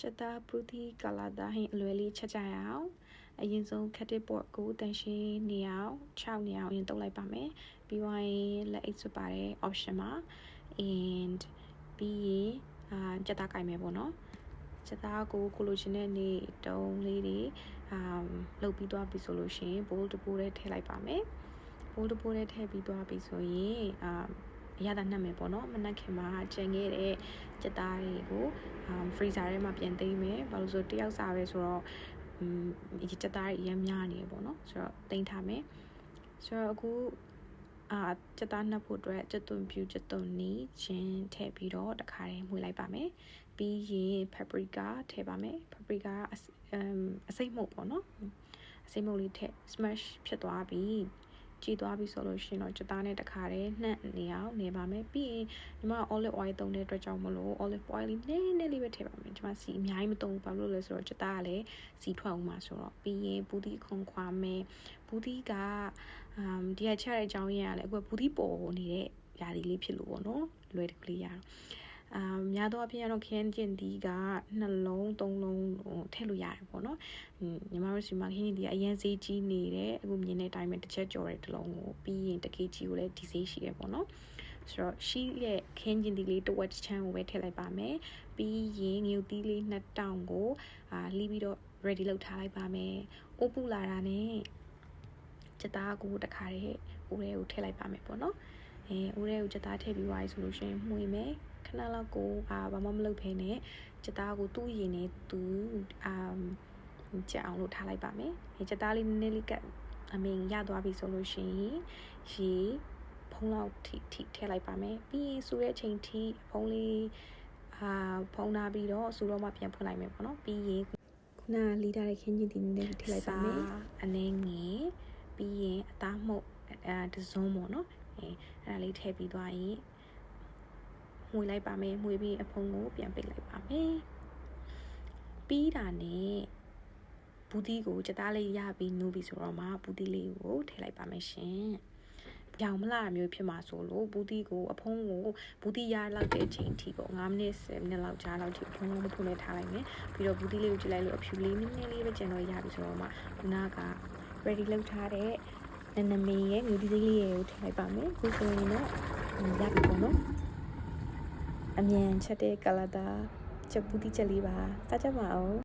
ချက်သားပူတီကလာတာဟင်အလွယ်လေးချက်ကြရအောင်အရင်ဆုံးခက်တစ်ပေါ့ကိုတန်ရှင်းနေအောင်6နေအောင်အရင်တုပ်လိုက်ပါမယ်ပြီးသွားရင်လက်အိတ်စွပ်ပါတယ် option မှာ and ပြီးရင်အာချက်သားကြိုင်မယ်ပေါ့နော်ချက်သားကိုကိုလိုချင်တဲ့နေတုံးလေးတွေအာလုတ်ပြီးသွားပြီဆိုလို့ရှိရင် bowl တစ်ပိုးထဲထည့်လိုက်ပါမယ် bowl တစ်ပိုးထဲထည့်ပြီးသွားပြီဆိုရင်အာ အရသာနှက်မယ်ပေါ့နော်မနှက်ခင်မှာကျန်ခဲ့တဲ့စက်သားတွေကို freezer ထဲမှာပြန်သိမ်းမယ်ဘာလို့ဆိုတယောက်စားပဲဆိုတော့อืมဒီစက်သားတွေအများများနေပေါ့နော်ဆိုတော့သိမ်းထားမယ်ဆိုတော့အခုအာစက်သားနှက်ဖို့အတွက်စက်သွန်ပြူစက်သွန်နီချင်းထည့်ပြီးတော့တခါတည်းမှုလိုက်ပါမယ်ပြီးရင် paprika ထည့်ပါမယ် paprika အမ်အစိမ့်မှုတ်ပေါ့နော်အစိမ့်မှုတ်လေးထည့် smash ဖြစ်သွားပြီး ကြည်သွားပြီဆိုလို့ရှိရင်တော့ကြသားနဲ့တခါတည်းနှံ့နေအောင်နေပါမယ်ပြီးရင်ညီမ olive oil သုံးတဲ့အတွက်ကြောင့်မလို့ olive oil လေးနည်းနည်းလေးပဲထည့်ပါမယ်ညီမစီအများကြီးမသုံးဘူးဘာလို့လဲဆိုတော့ကြသားကလည်းစီထွက်အောင်မှာဆိုတော့ပြီးရင်ဘူးဒီခွန်ခွာမယ်ဘူးဒီကအမ်ဒီကချတဲ့အကြောင်းရင်းကလည်းအခုဘူးဒီပေါ်နေတဲ့ຢာဒီလေးဖြစ်လို့ပေါ့နော်လွယ်တကလေးရတော့ အာများသောအားဖြင့်ကတော့ခင်းကျင်ဒီကနှလုံးသုံးလုံးဟိုထည့်လို့ရတယ်ပေါ့နော်။ညီမတို့စီမှာခင်းကျင်ဒီကအရင်ဈေးကြီးနေတယ်အခုမြင်တဲ့အတိုင်းပဲတစ်ချက်ကြော်တဲ့တစ်လုံးကိုပြီးရင်တကေးကြီးကိုလည်းဒီဈေးရှိရပေါ့နော်။ဆိုတော့ရှိရဲ့ခင်းကျင်ဒီလေးတစ်ဝက်တစ်ချမ်းကိုပဲထည့်လိုက်ပါမယ်။ပြီးရင်ငြုပ်သီးလေးနှစ်တောင်ကိုအာလှီးပြီးတော့ ready လုပ်ထားလိုက်ပါမယ်။အိုးပူလာတာနဲ့စက်သားကိုတခါတည်းအိုးထဲကိုထည့်လိုက်ပါမယ်ပေါ့နော်။အဲအိုးထဲကိုစက်သားထည့်ပြီးသွားပြီဆိုလို့ရှိရင်မှုမယ်။ ခဏလောက်ကိုအာဘာမှမလုပ်ဖ ೇನೆ ကြက်သားကိုသူ့ရင်နဲ့သူအာကြက်အောင်လို့ထားလိုက်ပါမယ်။ဒီကြက်သားလေးနည်းနည်းလေးကအမင်ရသွားပြီဆိုလို့ရှိရင်ရေဖုံးလောက်ထိထိထည့်လိုက်ပါမယ်။ပြီးရင်စူတဲ့ချိန်ထိဖုံးလေးအာဖုံးထားပြီးတော့စူတော့မှပြန်ဖွင့်လိုက်မယ်ပေါ့နော်။ပြီးရင်ခုနလီတာတဲ့ခင်းချင်းတီနည်းနည်းထည့်လိုက်ပါမယ်။အနေငယ်ပြီးရင်အသားမှုတ်အဲတစုံပေါ့နော်။အဲအဲ့ဒါလေးထည့်ပြီးသွားရင် မှွေလိုက်ပါမယ်မှွေပြီးအဖုံးကိုပြန်ပိတ်လိုက်ပါမယ်ပြီးတာနဲ့ဘူးတီကိုကြသားလေးရပြီးနူးပြီးဆိုတော့မှဘူးတီလေးကိုထည့်လိုက်ပါမယ်ရှင်ပြောင်မလာမျိုးဖြစ်မှာဆိုလို့ဘူးတီကိုအဖုံးကိုဘူးတီရလောက်တဲ့အချိန်ထိပေါ့9မိနစ်10မိနစ်လောက်ကြာလောက်ထိအဖုံးကိုဖုံးနဲ့ထားလိုက်မယ်ပြီးတော့ဘူးတီလေးကိုကြည့်လိုက်လို့အဖြူလေးနည်းနည်းလေးပဲကျန်တော့ရပြီဆိုတော့မှခုနက ready လုပ်ထားတဲ့နနမေရဲ့မျိုးဒီလေးလေးကိုထည့်လိုက်ပါမယ်ခုဆိုရင်တော့ရပြီပေါ့နော် အမြန်ချက်တဲ့ကလာတာချက်ပူတီချက်လေးပါစားကြပါအောင်